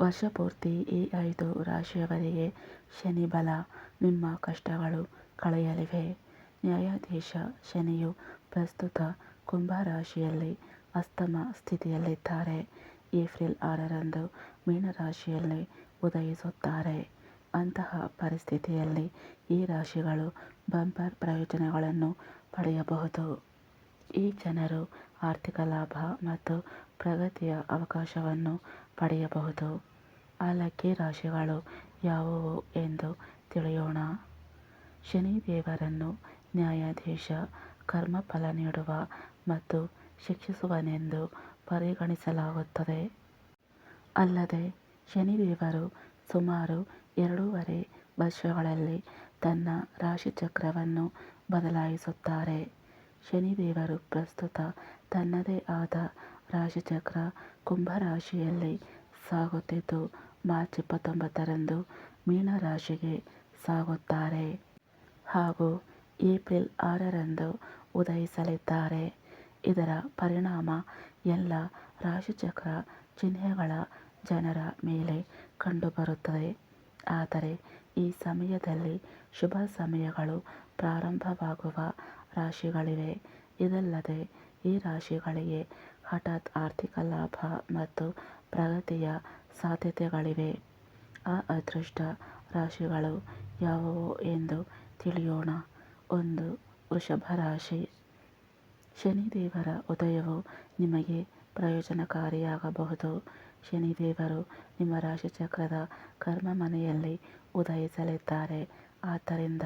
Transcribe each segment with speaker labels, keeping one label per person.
Speaker 1: ವರ್ಷಪೂರ್ತಿ ಈ ಐದು ರಾಶಿಯವರಿಗೆ ಶನಿ ಬಲ, ನಿಮ್ಮ ಕಷ್ಟಗಳು ಕಳೆಯಲಿವೆ. ನ್ಯಾಯಾಧೀಶ ಶನಿಯು ಪ್ರಸ್ತುತ ಕುಂಭ ರಾಶಿಯಲ್ಲಿ ಅಸ್ತಮ ಸ್ಥಿತಿಯಲ್ಲಿದ್ದಾರೆ. ಏಪ್ರಿಲ್ ಆರರಂದು ಮೀನರಾಶಿಯಲ್ಲಿ ಉದಯಿಸುತ್ತಾರೆ. ಅಂತಹ ಪರಿಸ್ಥಿತಿಯಲ್ಲಿ ಈ ರಾಶಿಗಳು ಬಂಪರ್ ಪ್ರಯೋಜನಗಳನ್ನು ಪಡೆಯಬಹುದು. ಈ ಜನರು ಆರ್ಥಿಕ ಲಾಭ ಮತ್ತು ಪ್ರಗತಿಯ ಅವಕಾಶವನ್ನು ಪಡೆಯಬಹುದು. ಆ ಲಕ್ಕಿ ರಾಶಿಗಳು ಯಾವುವು ಎಂದು ತಿಳಿಯೋಣ. ಶನಿ ದೇವರನ್ನು ನ್ಯಾಯಾಧೀಶ ಕರ್ಮಫಲ ನೀಡುವ ಮತ್ತು ಶಿಕ್ಷಿಸುವನೆಂದು ಪರಿಗಣಿಸಲಾಗುತ್ತದೆ. ಅಲ್ಲದೆ ಶನಿದೇವರು ಸುಮಾರು ಎರಡೂವರೆ ವರ್ಷಗಳಲ್ಲಿ ತನ್ನ ರಾಶಿಚಕ್ರವನ್ನು ಬದಲಾಯಿಸುತ್ತಾರೆ. ಶನಿದೇವರು ಪ್ರಸ್ತುತ ತನ್ನದೇ ಆದ ರಾಶಿಚಕ್ರ ಕುಂಭರಾಶಿಯಲ್ಲಿ ಸಾಗುತ್ತಿದ್ದು, ಮಾರ್ಚ್ ಇಪ್ಪತ್ತೊಂಬತ್ತರಂದು ಮೀನರಾಶಿಗೆ ಸಾಗುತ್ತಾರೆ ಹಾಗೂ ಏಪ್ರಿಲ್ ಆರರಂದು ಉದಯಿಸಲಿದ್ದಾರೆ. ಇದರ ಪರಿಣಾಮ ಎಲ್ಲ ರಾಶಿಚಕ್ರ ಚಿಹ್ನೆಗಳ ಜನರ ಮೇಲೆ ಕಂಡುಬರುತ್ತದೆ. ಆದರೆ ಈ ಸಮಯದಲ್ಲಿ ಶುಭ ಸಮಯಗಳು ಪ್ರಾರಂಭವಾಗುವ ರಾಶಿಗಳಿವೆ. ಇದಲ್ಲದೆ ಈ ರಾಶಿಗಳಿಗೆ ಹಠಾತ್ ಆರ್ಥಿಕ ಲಾಭ ಮತ್ತು ಪ್ರಗತಿಯ ಸಾಧ್ಯತೆಗಳಿವೆ. ಆ ಅದೃಷ್ಟ ರಾಶಿಗಳು ಯಾವುವು ಎಂದು ತಿಳಿಯೋಣ. ಒಂದು, ವೃಷಭ ರಾಶಿ. ಶನಿದೇವರ ಉದಯವು ನಿಮಗೆ ಪ್ರಯೋಜನಕಾರಿಯಾಗಬಹುದು. ಶನಿದೇವರು ನಿಮ್ಮ ರಾಶಿಚಕ್ರದ ಕರ್ಮ ಮನೆಯಲ್ಲಿ ಉದಯಿಸಲಿದ್ದಾರೆ. ಆದ್ದರಿಂದ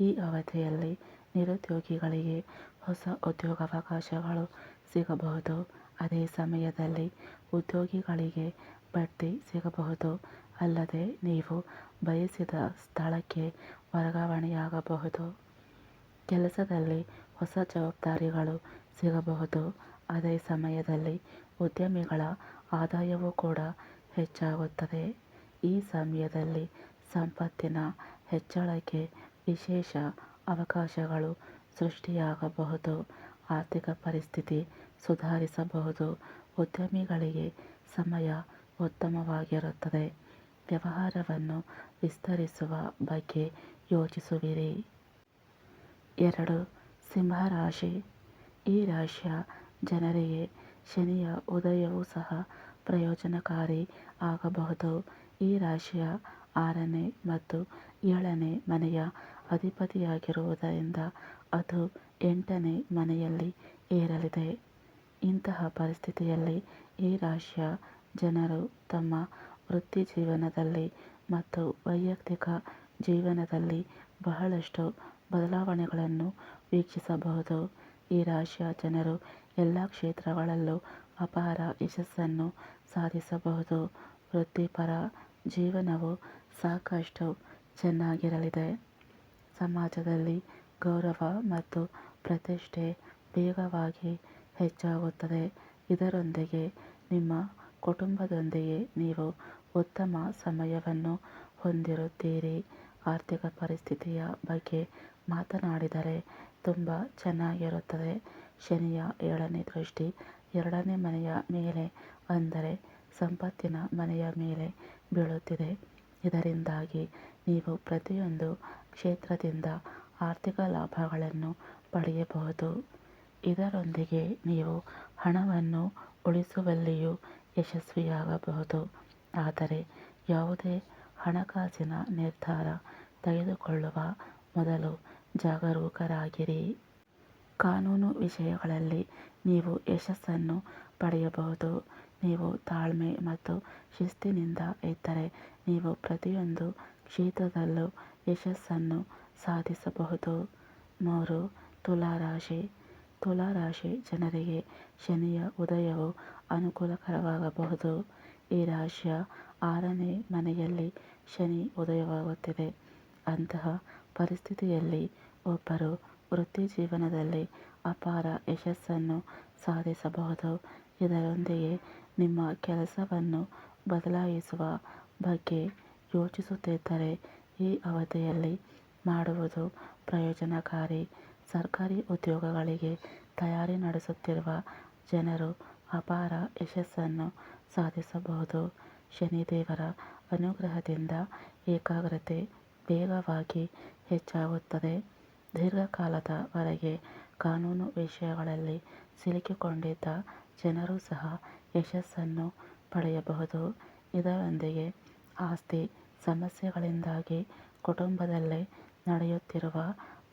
Speaker 1: ಈ ಅವಧಿಯಲ್ಲಿ ನಿರುದ್ಯೋಗಿಗಳಿಗೆ ಹೊಸ ಉದ್ಯೋಗಾವಕಾಶಗಳು ಸಿಗಬಹುದು. ಅದೇ ಸಮಯದಲ್ಲಿ ಉದ್ಯೋಗಿಗಳಿಗೆ ಬಡ್ತಿ ಸಿಗಬಹುದು. ಅಲ್ಲದೆ ನೀವು ಬಯಸಿದ ಸ್ಥಳಕ್ಕೆ ವರ್ಗಾವಣೆಯಾಗಬಹುದು. ಕೆಲಸದಲ್ಲಿ ಹೊಸ ಜವಾಬ್ದಾರಿಗಳು ಸಿಗಬಹುದು. ಅದೇ ಸಮಯದಲ್ಲಿ ಉದ್ಯಮಿಗಳ ಆದಾಯವೂ ಕೂಡ ಹೆಚ್ಚಾಗುತ್ತದೆ. ಈ ಸಮಯದಲ್ಲಿ ಸಂಪತ್ತಿನ ಹೆಚ್ಚಳಕ್ಕೆ ವಿಶೇಷ ಅವಕಾಶಗಳು ಸೃಷ್ಟಿಯಾಗಬಹುದು. ಆರ್ಥಿಕ ಪರಿಸ್ಥಿತಿ ಸುಧಾರಿಸಬಹುದು ಉದ್ಯಮಿಗಳಿಗೆ ಸಮಯ ಉತ್ತಮವಾಗಿರುತ್ತದೆ. ವ್ಯವಹಾರವನ್ನು ವಿಸ್ತರಿಸುವ ಬಗ್ಗೆ ಯೋಚಿಸುವಿರಿ. ಎರಡು. ಸಿಂಹರಾಶಿ. ಈ ರಾಶಿಯ ಜನರಿಗೆ ಶನಿಯ ಉದಯವೂ ಸಹ ಪ್ರಯೋಜನಕಾರಿ ಆಗಬಹುದು. ಈ ರಾಶಿಯ ಆರನೇ ಮತ್ತು ಏಳನೇ ಮನೆಯ ಅಧಿಪತಿಯಾಗಿರುವುದರಿಂದ ಅದು ಎಂಟನೇ ಮನೆಯಲ್ಲಿ ಏರಲಿದೆ. ಇಂತಹ ಪರಿಸ್ಥಿತಿಯಲ್ಲಿ ಈ ರಾಶಿಯ ಜನರು ತಮ್ಮ ವೃತ್ತಿ ಜೀವನದಲ್ಲಿ ಮತ್ತು ವೈಯಕ್ತಿಕ ಜೀವನದಲ್ಲಿ ಬಹಳಷ್ಟು ಬದಲಾವಣೆಗಳನ್ನು ವೀಕ್ಷಿಸಬಹುದು. ಈ ರಾಶಿಯ ಜನರು ಎಲ್ಲ ಕ್ಷೇತ್ರಗಳಲ್ಲೂ ಅಪಾರ ಯಶಸ್ಸನ್ನು ಸಾಧಿಸಬಹುದು. ವೃತ್ತಿಪರ ಜೀವನವು ಸಾಕಷ್ಟು ಚೆನ್ನಾಗಿರಲಿದೆ. ಸಮಾಜದಲ್ಲಿ ಗೌರವ ಮತ್ತು ಪ್ರತಿಷ್ಠೆ ವೇಗವಾಗಿ ಹೆಚ್ಚಾಗುತ್ತದೆ. ಇದರೊಂದಿಗೆ ನಿಮ್ಮ ಕುಟುಂಬದೊಂದಿಗೆ ನೀವು ಉತ್ತಮ ಸಮಯವನ್ನು ಹೊಂದಿರುತ್ತೀರಿ. ಆರ್ಥಿಕ ಪರಿಸ್ಥಿತಿಯ ಬಗ್ಗೆ ಮಾತನಾಡಿದರೆ ತುಂಬ ಚೆನ್ನಾಗಿರುತ್ತದೆ. ಶನಿಯ ಏಳನೇ ದೃಷ್ಟಿ ಎರಡನೇ ಮನೆಯ ಮೇಲೆ, ಅಂದರೆ ಸಂಪತ್ತಿನ ಮನೆಯ ಮೇಲೆ ಬೀಳುತ್ತಿದೆ. ಇದರಿಂದಾಗಿ ನೀವು ಪ್ರತಿಯೊಂದು ಕ್ಷೇತ್ರದಿಂದ ಆರ್ಥಿಕ ಲಾಭಗಳನ್ನು ಪಡೆಯಬಹುದು. ಇದರೊಂದಿಗೆ ನೀವು ಹಣವನ್ನು ಉಳಿಸುವಲ್ಲಿಯೂ ಯಶಸ್ವಿಯಾಗಬಹುದು. ಆದರೆ ಯಾವುದೇ ಹಣಕಾಸಿನ ನಿರ್ಧಾರ ತೆಗೆದುಕೊಳ್ಳುವ ಮೊದಲು ಜಾಗರೂಕರಾಗಿರಿ. ಕಾನೂನು ವಿಷಯಗಳಲ್ಲಿ ನೀವು ಯಶಸ್ಸನ್ನು ಪಡೆಯಬಹುದು. ನೀವು ತಾಳ್ಮೆ ಮತ್ತು ಶಿಸ್ತಿನಿಂದ ಇದ್ದರೆ ನೀವು ಪ್ರತಿಯೊಂದು ಕ್ಷೇತ್ರದಲ್ಲೂ ಯಶಸ್ಸನ್ನು ಸಾಧಿಸಬಹುದು. ಮೂರು ತುಲಾರಾಶಿ ತುಲಾರಾಶಿ ಜನರಿಗೆ ಶನಿಯ ಉದಯವು ಅನುಕೂಲಕರವಾಗಬಹುದು. ಈ ರಾಶಿಯ ಆರನೇ ಮನೆಯಲ್ಲಿ ಶನಿ ಉದಯವಾಗುತ್ತಿದೆ. ಅಂತಹ ಪರಿಸ್ಥಿತಿಯಲ್ಲಿ ಒಬ್ಬರು ವೃತ್ತಿ ಜೀವನದಲ್ಲಿ ಅಪಾರ ಯಶಸ್ಸನ್ನು ಸಾಧಿಸಬಹುದು. ಇದರೊಂದಿಗೆ ನಿಮ್ಮ ಕೆಲಸವನ್ನು ಬದಲಾಯಿಸುವ ಬಗ್ಗೆ ಯೋಚಿಸುತ್ತಿದ್ದರೆ ಈ ಅವಧಿಯಲ್ಲಿ ಮಾಡುವುದು ಪ್ರಯೋಜನಕಾರಿ. ಸರ್ಕಾರಿ ಉದ್ಯೋಗಗಳಿಗೆ ತಯಾರಿ ನಡೆಸುತ್ತಿರುವ ಜನರು ಅಪಾರ ಯಶಸ್ಸನ್ನು ಸಾಧಿಸಬಹುದು. ಶನಿದೇವರ ಅನುಗ್ರಹದಿಂದ ಏಕಾಗ್ರತೆ ವೇಗವಾಗಿ ಹೆಚ್ಚಾಗುತ್ತದೆ. ದೀರ್ಘಕಾಲದ ವರೆಗೆ ಕಾನೂನು ವಿಷಯಗಳಲ್ಲಿ ಸಿಲುಕಿಕೊಂಡಿದ್ದ ಜನರು ಸಹ ಯಶಸ್ಸನ್ನು ಪಡೆಯಬಹುದು. ಇದರೊಂದಿಗೆ ಆಸ್ತಿ ಸಮಸ್ಯೆಗಳಿಂದಾಗಿ ಕುಟುಂಬದಲ್ಲಿ ನಡೆಯುತ್ತಿರುವ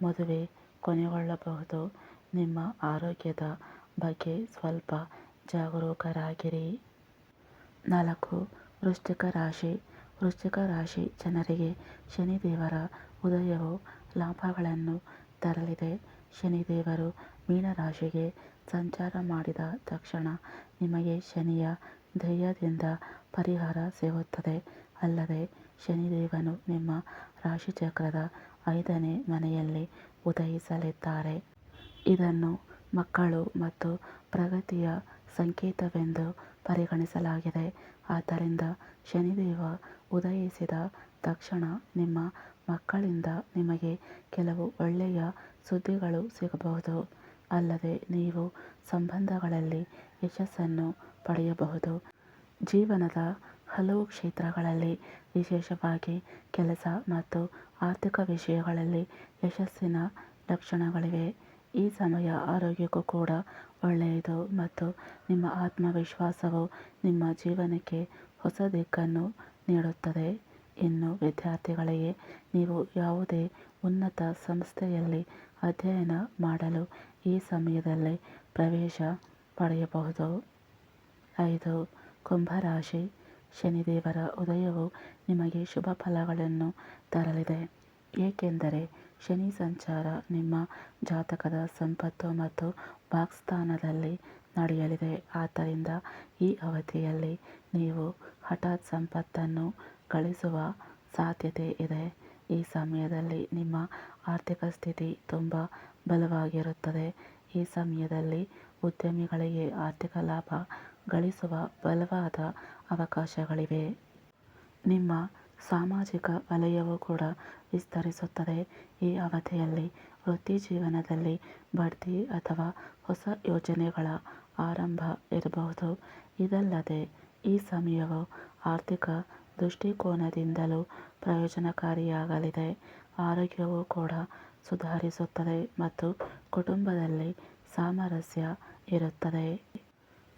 Speaker 1: ಮದುವೆ ಕೊನೆಗೊಳ್ಳಬಹುದು ನಿಮ್ಮ ಆರೋಗ್ಯದ ಬಗ್ಗೆ ಸ್ವಲ್ಪ ಜಾಗರೂಕರಾಗಿರಿ. ನಾಲ್ಕು, ವೃಶ್ಚಿಕ ರಾಶಿ. ವೃಶ್ಚಿಕ ರಾಶಿ ಜನರಿಗೆ ಶನಿದೇವರ ಉದಯವು ಲಾಭಗಳನ್ನು ತರಲಿದೆ. ಶನಿದೇವರು ಮೀನರಾಶಿಗೆ ಸಂಚಾರ ಮಾಡಿದ ತಕ್ಷಣ ನಿಮಗೆ ಶನಿಯ ಧೈರ್ಯದಿಂದ ಪರಿಹಾರ ಸಿಗುತ್ತದೆ. ಅಲ್ಲದೆ, ಶನಿದೇವನು ನಿಮ್ಮ ರಾಶಿಚಕ್ರದ ಐದನೇ ಮನೆಯಲ್ಲಿ ಉದಯಿಸಲಿದ್ದಾರೆ. ಇದನ್ನು ಮಕ್ಕಳು ಮತ್ತು ಪ್ರಗತಿಯ ಸಂಕೇತವೆಂದು ಪರಿಗಣಿಸಲಾಗಿದೆ. ಆದ್ದರಿಂದ ಶನಿದೇವ ಉದಯಿಸಿದ ತಕ್ಷಣ ನಿಮ್ಮ ಮಕ್ಕಳಿಂದ ನಿಮಗೆ ಕೆಲವು ಒಳ್ಳೆಯ ಸುದ್ದಿಗಳು ಸಿಗಬಹುದು. ಅಲ್ಲದೆ ನೀವು ಸಂಬಂಧಗಳಲ್ಲಿ ಯಶಸ್ಸನ್ನು ಪಡೆಯಬಹುದು. ಜೀವನದ ಹಲವು ಕ್ಷೇತ್ರಗಳಲ್ಲಿ ವಿಶೇಷವಾಗಿ ಕೆಲಸ ಮತ್ತು ಆರ್ಥಿಕ ವಿಷಯಗಳಲ್ಲಿ ಯಶಸ್ಸಿನ ಲಕ್ಷಣಗಳಿವೆ. ಈ ಸಮಯ ಆರೋಗ್ಯಕ್ಕೂ ಕೂಡ ಒಳ್ಳೆಯದು ಮತ್ತು ನಿಮ್ಮ ಆತ್ಮವಿಶ್ವಾಸವು ನಿಮ್ಮ ಜೀವನಕ್ಕೆ ಹೊಸ ದಿಕ್ಕನ್ನು ನೀಡುತ್ತದೆ. ಇನ್ನು ವಿದ್ಯಾರ್ಥಿಗಳಿಗೆ ನೀವು ಯಾವುದೇ ಉನ್ನತ ಸಂಸ್ಥೆಯಲ್ಲಿ ಅಧ್ಯಯನ ಮಾಡಲು ಈ ಸಮಯದಲ್ಲಿ ಪ್ರವೇಶ ಪಡೆಯಬಹುದು. ಐದು ಕುಂಭರಾಶಿ ಶನಿದೇವರ ಉದಯವು ನಿಮಗೆ ಶುಭ ಫಲಗಳನ್ನು ತರಲಿದೆ. ಏಕೆಂದರೆ ಶನಿ ಸಂಚಾರ ನಿಮ್ಮ ಜಾತಕದ ಸಂಪತ್ತು ಮತ್ತು ವಾಕ್ಸ್ಥಾನದಲ್ಲಿ ನಡೆಯಲಿದೆ. ಆದ್ದರಿಂದ ಈ ಅವಧಿಯಲ್ಲಿ ನೀವು ಹಠಾತ್ ಸಂಪತ್ತನ್ನು ಗಳಿಸುವ ಸಾಧ್ಯತೆ ಇದೆ. ಈ ಸಮಯದಲ್ಲಿ ನಿಮ್ಮ ಆರ್ಥಿಕ ಸ್ಥಿತಿ ತುಂಬ ಬಲವಾಗಿರುತ್ತದೆ. ಈ ಸಮಯದಲ್ಲಿ ಉದ್ಯಮಿಗಳಿಗೆ ಆರ್ಥಿಕ ಲಾಭ ಗಳಿಸುವ ಬಲವಾದ ಅವಕಾಶಗಳಿವೆ. ನಿಮ್ಮ ಸಾಮಾಜಿಕ ವಲಯವೂ ಕೂಡ ವಿಸ್ತರಿಸುತ್ತದೆ. ಈ ಅವಧಿಯಲ್ಲಿ ವೃತ್ತಿ ಜೀವನದಲ್ಲಿ ಬಡ್ತಿ ಅಥವಾ ಹೊಸ ಯೋಜನೆಗಳ ಆರಂಭ ಇರಬಹುದು. ಇದಲ್ಲದೆ, ಈ ಸಮಯವು ಆರ್ಥಿಕ ದೃಷ್ಟಿಕೋನದಿಂದಲೂ ಪ್ರಯೋಜನಕಾರಿಯಾಗಲಿದೆ. ಆರೋಗ್ಯವೂ ಕೂಡ ಸುಧಾರಿಸುತ್ತದೆ ಮತ್ತು ಕುಟುಂಬದಲ್ಲಿ ಸಾಮರಸ್ಯ ಇರುತ್ತದೆ.